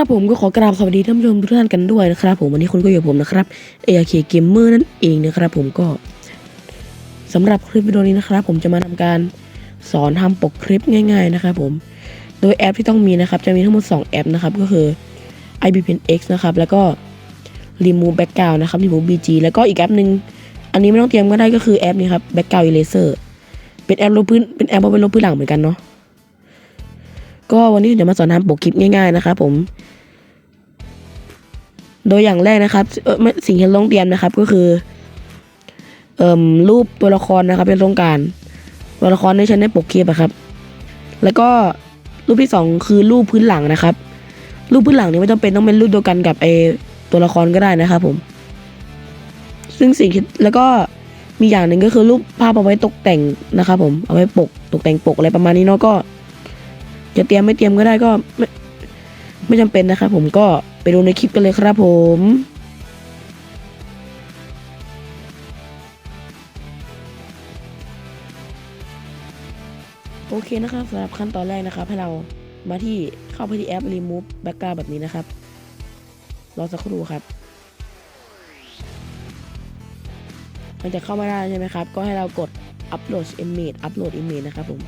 ครับผมก็ขอกราบสวัสดีท่านผู้ชมทุกท่านกันด้วยนะครับ ผมวันนี้คุณก็อยู่ผมนะครับ ARK Gamer นั่นเองนะครับผมก็สำหรับคลิปวิดีโอนี้นะครับ ผมจะมาทำการสอนทำปกคลิปง่าย ๆนะครับ ผม โดยแอปที่ต้องมีนะครับ จะมีทั้งหมด 2 แอปนะครับ ก็คือ iBpen X นะครับ แล้วก็ Remove Background นะครับ Remove BG แล้วก็อีกแอปหนึ่งอันนี้ไม่ต้องเตรียมก็ได้ก็คือแอปนี้ครับ Background Eraser เป็นแอปลบพื้นเป็นแอปเอาไว้ลบพื้นหลังเหมือนกันเนาะก็วันนี้จะมาสอนทำปกคลิปง่ายๆนะครับผม โดยอย่างแรกนะครับไม่สิ่งที่เราต้องเตรียมนะครับก็คือเอ่มรูปตัวละครนะครับเป็นต้องการตัวละครที่ใช้ในปกคลิปอะครับ แล้วก็รูปที่สองคือรูปพื้นหลังนะครับ รูปพื้นหลังนี้ไม่จำเป็นต้องเป็นรูปเดียวกันกับไอตัวละครก็ได้นะครับผม ซึ่งสิ่งแล้วก็มีอย่างหนึ่งก็คือรูปภาพเอาไว้ตกแต่งนะครับ ผมเอาไว้ปกตกแต่งปกอะไรประมาณนี้เนาะก็ จะเตรียมไม่เตรียมก็ได้ก็ไม่ไม่จำเป็นนะครับ ผมก็ ดูในคลิปกันเลยครับผมโอเคนะครับสำหรับขั้นตอนแรกนะครับ ให้เรามาที่เข้าไปที่แอป remove background แบบนี้นะครับ รอสักครู่ครับหลังจากเข้ามาได้ใช่ไหมครับ ก็ให้เรากด upload image upload image นะครับผม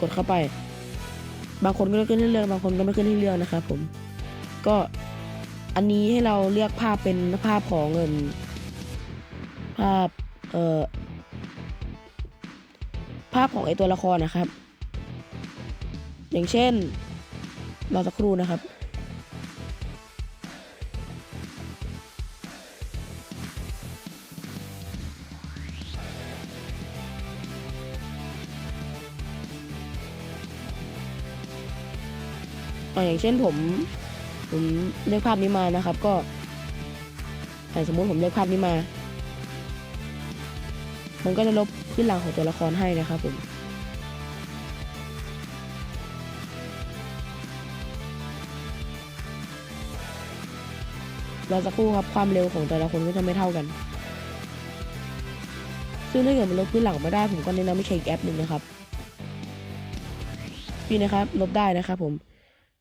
กดเข้าไป บางคนก็ขึ้นให้เลือก บางคนก็ไม่ขึ้นให้เลือกนะครับผม ก็อันนี้ให้เราเลือกภาพเป็นภาพของเงิน ภาพเอ่อภาพของไอตัวละครนะครับ อย่างเช่นรอสักครู่นะครับอ่าอย่างเช่นผม ผมเลือกภาพนี้มานะครับ ก็อ่าสมมติผมเลือกภาพนี้มา มันก็จะลบขึ้นหลังของตัวละครให้นะครับผมรอสักครู่ครับความเร็วของแต่ละคนก็จะไม่เท่ากัน ซึ่งถ้าเกิดมันลบขึ้นหลังไม่ได้ผมก็แนะนำให้ใช้อีกแอปหนึ่งนะครับนี่นะครับลบได้นะครับผม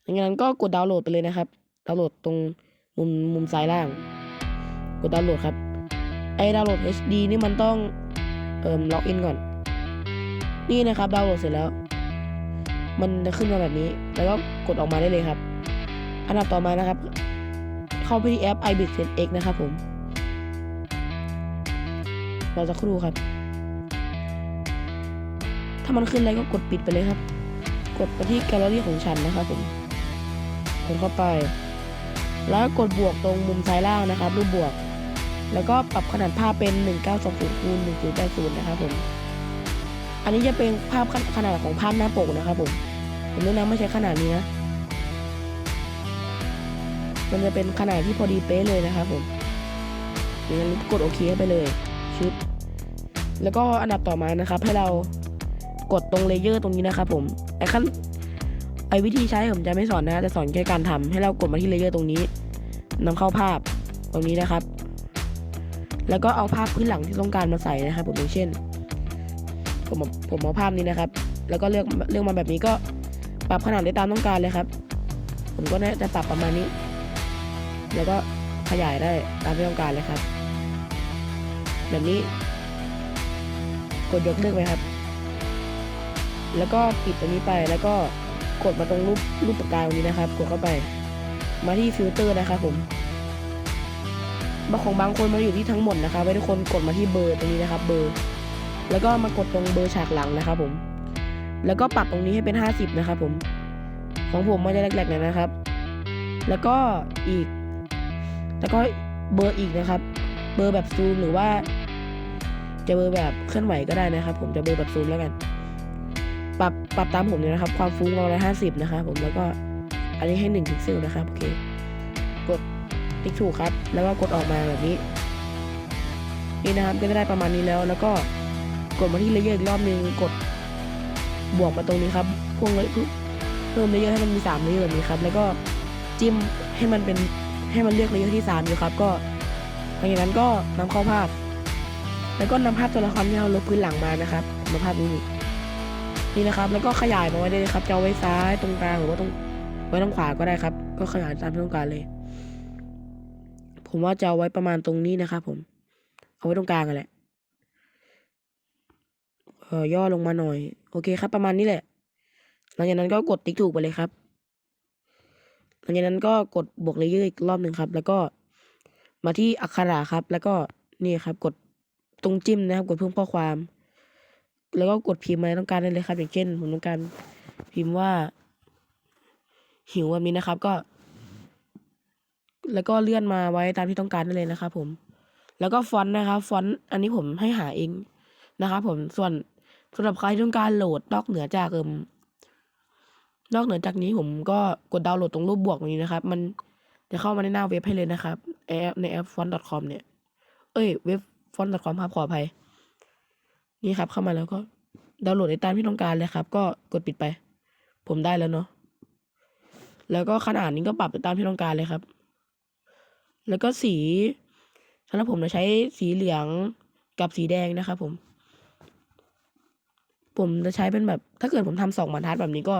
ดังนั้นก็กดดาวน์โหลดไปเลยนะครับ ดาวน์โหลดตรงมุมมุมซ้ายล่าง กดดาวน์โหลดครับ ไอดาวน์โหลด HD นี่มันต้องเอ่มล็อกอินก่อน นี่นะครับดาวน์โหลดเสร็จแล้ว มันจะขึ้นมาแบบนี้ แล้วก็กดออกมาได้เลยครับ อันดับต่อมานะครับ เข้าไปที่แอป iBit X นะครับผมเรอสักครู่ครับ ถ้ามันขึ้นอะไรก็กดปิดไปเลยครับ กดไปที่แกลเลอรี่ของฉันนะครับผม กดเข้าไป แล้วกดบวกตรงมุมซ้ายล่างนะครับรูปบวก แล้วก็ปรับขนาดภาพเป็น 1920คูณ1080นะครับผมอันนี้จะเป็นภาพขนาดของภาพหน้าปกนะครับผมผมแนะนำไม่ใช้ขนาดนี้นะมันจะเป็นขนาดที่พอดีเป๊ะเลยนะครับผมดังนั้นกดโอเคไปเลยชึบแล้วก็อันดับต่อมานะครับ ให้เรากดตรงเลเยอร์ตรงนี้นะครับผมไอ้ขั้น ไอ้วิธีใช้ผมจะไม่สอนนะจะสอนแค่การทำให้เรากดมาที่เลเยอร์ตรงนี้นำเข้าภาพตรงนี้นะครับ แล้วก็เอาภาพพื้นหลังที่ต้องการมาใส่นะครับ ผมอย่างเช่น ผมาผมเอาภาพนี้นะครับ แล้วก็เลือกเลือกมาแบบนี้ก็ปรับขนาดได้ตามต้องการเลยครับ ผมก็จะปรับประมาณนี้ แล้วก็ขยายได้ตามที่ต้องการเลยครับ แบบนี้ กดยกเลิกไปครับ แล้วก็ปิดตัวนี้ไปแล้วก็ กดมาตรงรูปรูปปากกาตรงนี้นะครับ กดเข้าไป มาที่ฟิลเตอร์นะครับผมบางของบางคนมันอยู่ที่ทั้งหมดนะครับให้ทุกคนกดมาที่เบอร์ตรงนี้นะครับ เบอร์ แล้วก็มากดตรงเบอร์ฉากหลังนะครับผม แล้วก็ปรับตรงนี้ให้เป็น 50 นะครับผม ของผมมันจะแหลกๆหน่อยนะครับ แล้วก็อีก แล้วก็เบอร์อีกนะครับ เบอร์แบบซูมหรือว่า จะเบอร์แบบเคลื่อนไหวก็ได้นะครับ ผมจะเบอร์แบบซูมแล้วกัน ปรับตามผมเลยนะครับ ความฟุ้งเราละห้าสิบนะครับผมแล้วก็อันนี้ให้หนึ่งพิกเซลนะครับโอเค กดติ๊กถูกครับ แล้วก็กดออกมาแบบนี้ นี่นะครับก็จะได้ประมาณนี้แล้ว แล้วก็กดมาที่เลเยอร์อีกรอบนึงกดบวกมาตรงนี้ครับพวงเลยเพิ่มเลเยอร์ให้มันมีสามเลเยอร์แบบนี้ครับ แล้วก็จิ้มให้มันเป็นให้มันเลือกเลเยอร์ที่สามอยู่ครับ ก็หลังจากนั้นก็นำเข้าภาพ แล้วก็นำภาพตัวละครที่เราลบพื้นหลังมานะครับมาภาพนี้ นี่นะครับ แล้วก็ขยายมาไว้ได้เลยครับจะเอาไว้ซ้ายตรงกลางหรือว่าตรงไว้ตรงขวาก็ได้ครับ ก็ก็ขยายตามที่ต้องการเลย ผมว่าจะเอาไว้ประมาณตรงนี้นะครับผม เอาไว้ตรงกลางกันแหละเออย่อลงมาหน่อย โอเคครับ ประมาณนี้แหละ หลังจากนั้นก็กดติ๊กถูกไปเลยครับ หลังจากนั้นก็กดบวกเลเยอร์อีกรอบหนึ่งครับ แล้วก็มาที่อักขระครับ แล้วก็นี่ครับ กดตรงจิ้มนะครับ กดเพิ่มข้อความ แล้วก็กดพิมพ์อะไรต้องการได้เลยครับ อย่างเช่น ผมต้องการพิมพ์ว่า หิวแบบนี้นะครับ ก็ แล้วก็เลื่อนมาไว้ตามที่ต้องการได้เลยนะครับผมแล้วก็ฟอนต์นะครับฟอนต์อันนี้ผมให้หาเองนะครับผมส่วนสำหรับใครที่ต้องการโหลดนอกเหนือจากเอิมนอกเหนือจากนี้ผมก็กดดาวน์โหลดตรงรูปบวกตรงนี้นะครับ มันจะเข้ามาในหน้าเว็บให้เลยนะครับแอปในแอป font.com เนี่ย เอ้ยเว็บ font.com ครับขออภัย นี่ครับเข้ามาแล้วก็ดาวน์โหลดได้ตามที่ต้องการเลยครับ ก็กดปิดไป ผมได้แล้วเนาะแล้วก็ขนาดนี้ก็ปรับไปตามที่ต้องการเลยครับ แล้วก็สีสำหรับผมจะใช้สีเหลืองกับสีแดงนะครับผม ผมจะใช้เป็นแบบ ถ้าเกิดผมทำสองบรรทัดแบบนี้ก็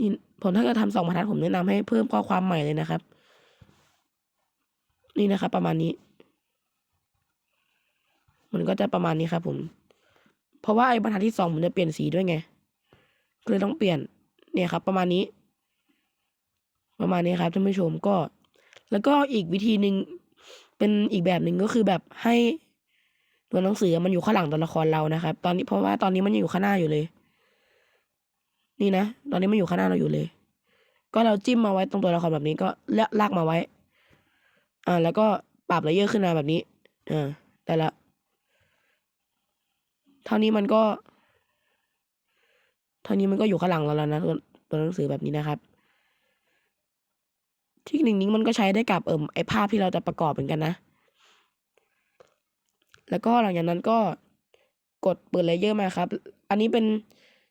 นี่ผมถ้าเกิดทำสองบรรทัดผมแนะนำให้เพิ่มข้อความใหม่เลยนะครับ นี่นะครับ ประมาณนี้ ก็จะประมาณนี้ครับผม เพราะว่าไอ้บรรทัดที่สองผมจะเปลี่ยนสีด้วยไงก็เลยต้องเปลี่ยนเนี่ยครับ ประมาณนี้ ประมาณนี้ครับท่านผู้ชมก็ แล้วก็อีกวิธีหนึ่งเป็นอีกแบบหนึ่งก็คือแบบให้ตัวหนังสือมันอยู่ข้างหลังตัวละครเรานะครับ ตอนนี้เพราะว่าตอนนี้มันยังอยู่ข้างหน้าอยู่เลย นี่นะตอนนี้มันอยู่ข้างหน้าเราอยู่เลย ก็เราจิ้มมาไว้ตรงตัวละครแบบนี้ก็ลากมาไว้ อ่า แล้วก็ปรับเลเยอร์ขึ้นมาแบบนี้อ่าแต่ละ เท่านี้มันก็ เท่านี้มันก็อยู่ข้างหลังเราแล้วนะตัวตัวหนังสือแบบนี้นะครับเทคนิคนี้มันก็ใช้ได้กับเอิมไอภาพที่เราจะประกอบเหมือนกันนะ แล้วก็หลังจากนั้นก็กดเปิดเลเยอร์มาครับ อันนี้เป็น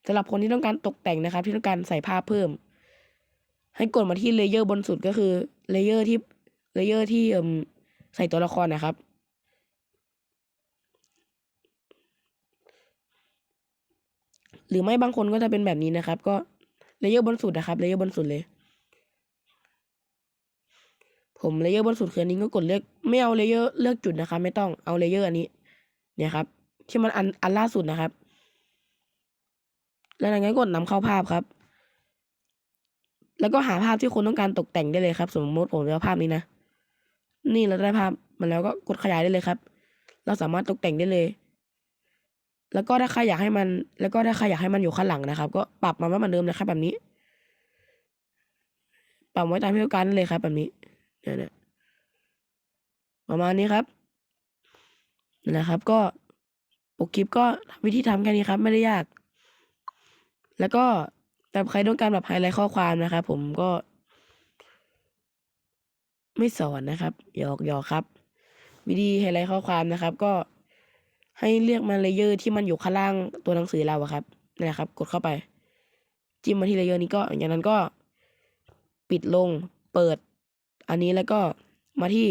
สำหรับคนที่ต้องการตกแต่งนะครับ ที่ต้องการใส่ภาพเพิ่ม ให้กดมาที่เลเยอร์บนสุดก็คือเลเยอร์ที่เลเยอร์ที่เอิมใส่ตัวละครนะครับ หรือไม่บางคนก็จะเป็นแบบนี้นะครับ ก็เลเยอร์บนสุดนะครับเลเยอร์บนสุดเลย ผมเลเยอร์บนสุดคืออันนี้ก็กดเลือกไม่เอาเลเยอร์เลือกจุดนะครับ ไม่ต้องเอาเลเยอร์อันนี้ เนี่ยครับ ที่มันอันอันล่าสุดนะครับ แล้วงนั้นกดนำเข้าภาพครับ แล้วก็หาภาพที่คุณต้องการตกแต่งได้เลยครับ สมมติผมจะเอาภาพนี้นะนี่เราได้ภาพมันแล้วก็กดขยายได้เลยครับ เราสามารถตกแต่งได้เลย แล้วก็ถ้าใครอยากให้มัน แล้วก็ถ้าใครอยากให้มันอยู่ข้างหลังนะครับ ก็ปรับมาไว้เหมือนเดิมนะครับแบบนี้ ปรับไว้ตามที่ต้องการเลยครับ แบบนี้เนี่ยประมาณนี้ครับนั่แหละครับ ก็ปกคลิปก็วิธีทำแค่นี้ครับ ไม่ได้ยาก แล้วก็แต่ใครต้องการแบบไฮไลท์ข้อความนะครับผมก็ ไม่สอนนะครับหยอกหยอกครับ วิธีไฮไลท์ข้อความนะครับ ก็ ให้เลือกมาเลเยอร์ที่มันอยู่ข้างล่างตัวหนังสือเราอะครับนี่นแหละครับ กดเข้าไป จิ้มมาที่เลเยอร์นี้ก็อย่างนั้นก็ปิดลงเปิด อันนี้แล้วก็มาที่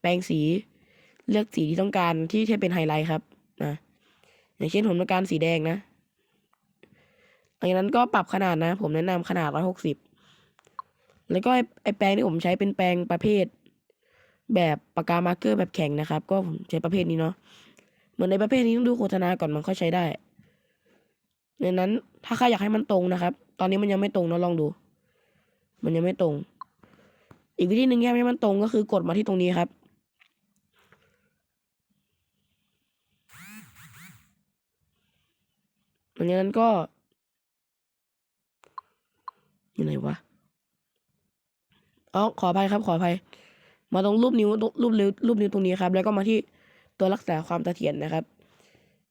แปรงสีเลือกสีที่ต้องการที่ที่เป็นไฮไลท์ครับนะอย่างเช่นผมต้องการสีแดงนะหลังจากนั้นก็ปรับขนาดนะ ผมแนะนำขนาดร้อยหกสิบแล้วก็ไอแปรงที่ผมใช้เป็นแปรงประเภท แบบปากกามาร์กเกอร์แบบแข็งนะครับ ก็ผมใช้ประเภทนี้เนาะ มือนในประเภทนี้ต้องดูโฆษณาก่อนมันค่อยใช้ได้ดังนั้น ถ้าใครอยากให้มันตรงนะครับ ตอนนี้มันยังไม่ตรงนะลองดู มันยังไม่ตรง อีกวิธีหนึ่งที่ทำให้มันตรงก็คือกดมาที่ตรงนี้ครับ หลังจากนั้นก็อยู่ไหนวะอ๋อขออภัยครับ ขออภัย มาตรงรูปนิ้วรูปนิ้วรูปนิ้วตรงนี้ครับ แล้วก็มาที่ ตัวรักษาความเสถียรนะครับ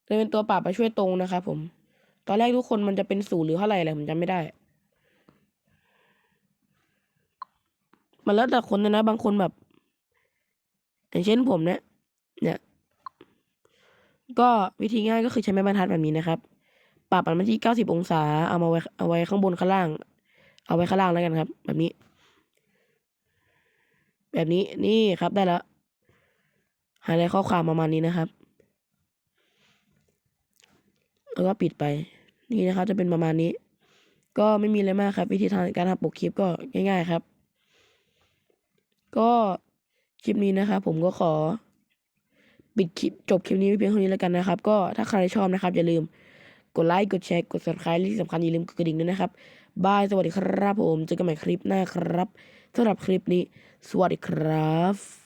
จะเป็นตัวปรับมาช่วยตรงนะครับผม ตอนแรกทุกคนมันจะเป็นศูนย์หรือเท่าไหร่อะไรผมจำไม่ได้ มันแล้วแต่คนนะนะบางคนแบบ อย่างเช่นผมเนี่ยเนี่ย ก็วิธีง่ายก็คือใช้ไม้บรรทัดแบบนี้นะครับ ปรับมันมาที่เก้าสิบองศา เอามาไว้เอาไว้ข้างบนข้างล่าง เอาไว้ข้างล่างแล้วกันครับ แบบนี้ แบบนี้นี่ครับได้แล้ว หาอะไรข้อความประมาณนี้นะครับ แล้วก็ปิดไป นี่นะครับ จะเป็นประมาณนี้ ก็ไม่มีอะไรมากครับ วิธีทางการทำปกคลิปก็ง่าย ๆครับ ก็คลิปนี้นะครับ ผมก็ขอปิดคลิปจบคลิปนี้ไว้เพียงเท่านี้แล้วกันนะครับ ก็ถ้าใครชอบนะครับ อย่าลืมกดไลค์กดแชร์กด subscribe ที่สำคัญอย่าลืมกดกระดิ่งด้วยนะครับบายสวัสดีครับผมเจอกันใหม่คลิปหน้าครับสำหรับคลิปนี้ สวัสดีครับ